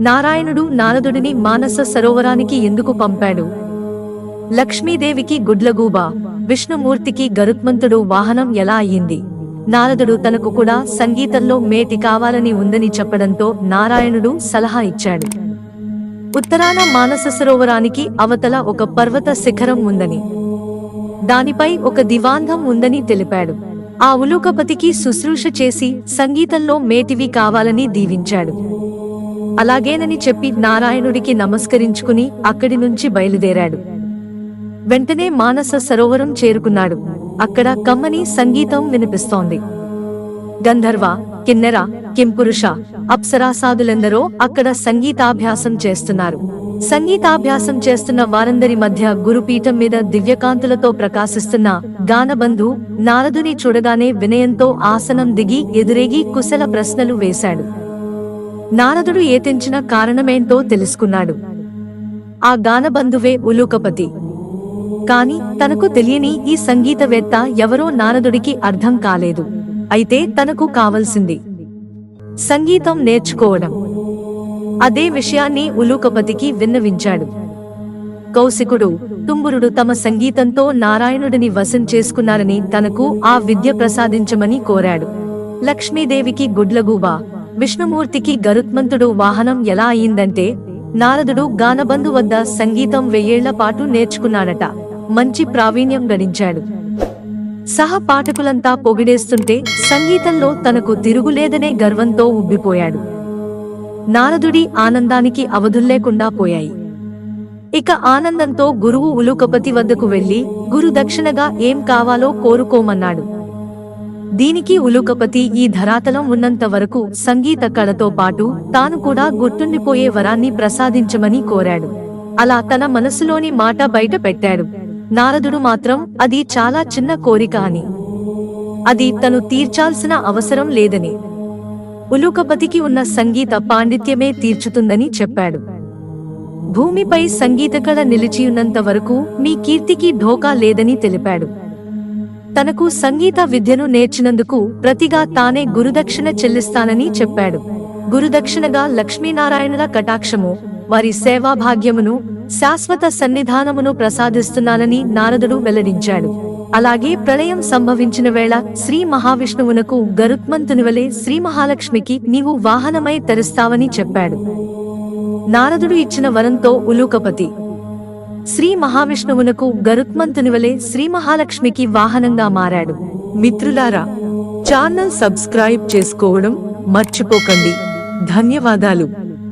నారాయణుడు నారదుడిని మానస సరోవరానికి ఎందుకు పంపాడు? లక్ష్మీదేవికి గుడ్లగూబ విష్ణుమూర్తికి గరుత్మంతుడు వాహనం ఎలా అయ్యింది? నారదుడు తనకు కూడా సంగీతంలో మేటి కావాలని ఉందని చెప్పడంతో నారాయణుడు సలహా ఇచ్చాడు. ఉత్తరాన మానస సరోవరానికి అవతల ఒక పర్వత శిఖరం ఉందని దానిపై ఒక దివాంధం ఉందని తెలిపాడు. ఆ ఉలూకపతికి శుశ్రూష చేసి సంగీతంలో మేటివి కావాలని దీవించాడు. అలాగేనని చెప్పి నారాయణుడికి నమస్కరించుకుని అక్కడి నుంచి బయలుదేరాడు. వెంటనే మానస సరోవరం చేరుకున్నాడు. అక్కడ కమ్మని సంగీతం వినిపిస్తోంది. గంధర్వ కిన్నెర కింపురుష అప్సరాసాదులెందరో అక్కడ సంగీతాభ్యాసం చేస్తున్నారు. సంగీతాభ్యాసం చేస్తున్న వారందరి మధ్య గురుపీఠం మీద దివ్యకాంతులతో ప్రకాశిస్తున్న గానబంధు నారదుని చూడగానే వినయంతో ఆసనం దిగి ఎదురేగి కుశల ప్రశ్నలు వేశాడు. నారదుడు ఏతించిన కారణమేంటో తెలుసుకున్నాడు. ఆ గానబంధువే ఉలూకపతి. కాని తనకు తెలియని ఈ సంగీతవేత్త ఎవరో నారదుడికి అర్థం కాలేదు. అయితే తనకు కావలసింది. సంగీతం నేర్చుకోవడం. అదే విషయాన్ని ఉలూకపతికి విన్నవించాడు. కౌశికుడు తుంబురుడు తమ సంగీతంతో నారాయణుడిని వశం చేసుకున్నారని తనకు ఆ విద్య ప్రసాదించమని కోరాడు. లక్ష్మీదేవికి గుడ్లగూబ విష్ణుమూర్తికి గరుత్మంతుడు వాహనం ఎలా అయిందంటే నారదుడు గానబంధు వద్ద సంగీతం వెయ్యేళ్ళ పాటు నేర్చుకున్నాడట. మంచి ప్రావీణ్యం గడించాడు. సహ పాఠకులంతా పొగిడేస్తుంటే సంగీతంలో తనకు తిరుగులేదనే గర్వంతో ఉబ్బిపోయాడు. నారదుడి ఆనందానికి అవధుల్లేకుండా పోయాయి. ఇక ఆనందంతో గురువు ఉలుకపతి వద్దకు వెళ్ళి గురు దక్షిణగా ఏం కావాలో కోరుకోమన్నాడు. దీనికి ఉలుకపతి ఈ ధరాతలం ఉన్నంత వరకు సంగీత కళతో పాటు తాను కూడా గుర్తుండిపోయే వరాన్ని ప్రసాదించమని కోరాడు. అలా తన మనసులోని మాట బయట పెట్టాడు. నారదుడు మాత్రం అది చాలా చిన్న కోరిక అని. అది తను తీర్చాల్సిన అవసరం లేదని. ఉలుకపతికి ఉన్న సంగీత పాండిత్యమే తీర్చుతుందని చెప్పాడు. భూమిపై సంగీత కళ నిలిచియున్నంత వరకు మీ కీర్తికి ఢోకా లేదని తెలిపాడు. తనకు సంగీత విద్యను నేర్చినందుకు ప్రతిగా తానే గురుదక్షిణ చెల్లిస్తానని చెప్పాడు. గురుదక్షిణగా లక్ష్మీనారాయణుల కటాక్షము వారి సేవాభాగ్యమును శాశ్వత సన్నిధానమును ప్రసాదిస్తున్నానని నారదుడు వెల్లడించాడు. అలాగే ప్రళయం సంభవించిన వేళ శ్రీ మహావిష్ణువునకు గరుత్మంతునివలే శ్రీ మహాలక్ష్మికి నీవు వాహనమై తెరుస్తావని చెప్పాడు. నారదుడు ఇచ్చిన వరంతో ఉలూకపతి శ్రీ మహావిష్ణువునకు గరుత్మంతునివలే శ్రీ మహాలక్ష్మికి వాహనంగా మారాడు. మిత్రులారా ఛానల్ సబ్స్క్రైబ్ చేసుకోవడం మర్చిపోకండి. ధన్యవాదాలు.